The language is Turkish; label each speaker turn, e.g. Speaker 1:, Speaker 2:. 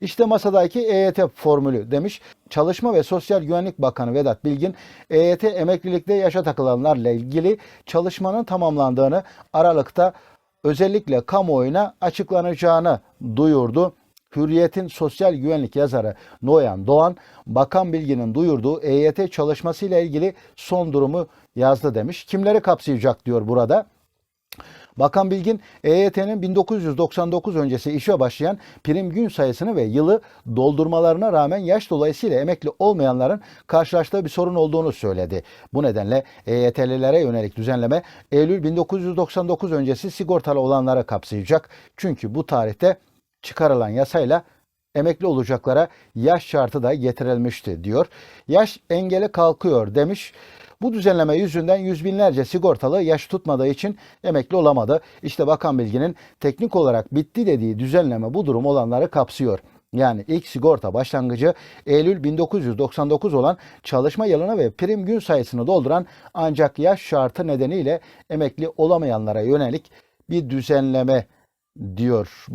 Speaker 1: İşte masadaki EYT formülü demiş. Çalışma ve Sosyal Güvenlik Bakanı Vedat Bilgin, EYT emeklilikte yaşa takılanlarla ilgili çalışmanın tamamlandığını Aralık'ta özellikle kamuoyuna açıklanacağını duyurdu. Hürriyet'in sosyal güvenlik yazarı Noyan Doğan, Bakan Bilgin'in duyurduğu EYT çalışmasıyla ilgili son durumu yazdı demiş. Kimleri kapsayacak diyor burada. Bakan Bilgin, EYT'nin 1999 öncesi işe başlayan prim gün sayısını ve yılı doldurmalarına rağmen yaş dolayısıyla emekli olmayanların karşılaştığı bir sorun olduğunu söyledi. Bu nedenle EYT'lilere yönelik düzenleme Eylül 1999 öncesi sigortalı olanları kapsayacak. Çünkü bu tarihte çıkarılan yasayla emekli olacaklara yaş şartı da getirilmişti diyor. Yaş engeli kalkıyor demiş. Bu düzenleme yüzünden yüz binlerce sigortalı yaş tutmadığı için emekli olamadı. İşte Bakan Bilgin'in teknik olarak bitti dediği düzenleme bu durum olanları kapsıyor. Yani ilk sigorta başlangıcı Eylül 1999 olan çalışma yılını ve prim gün sayısını dolduran ancak yaş şartı nedeniyle emekli olamayanlara yönelik bir düzenleme diyor.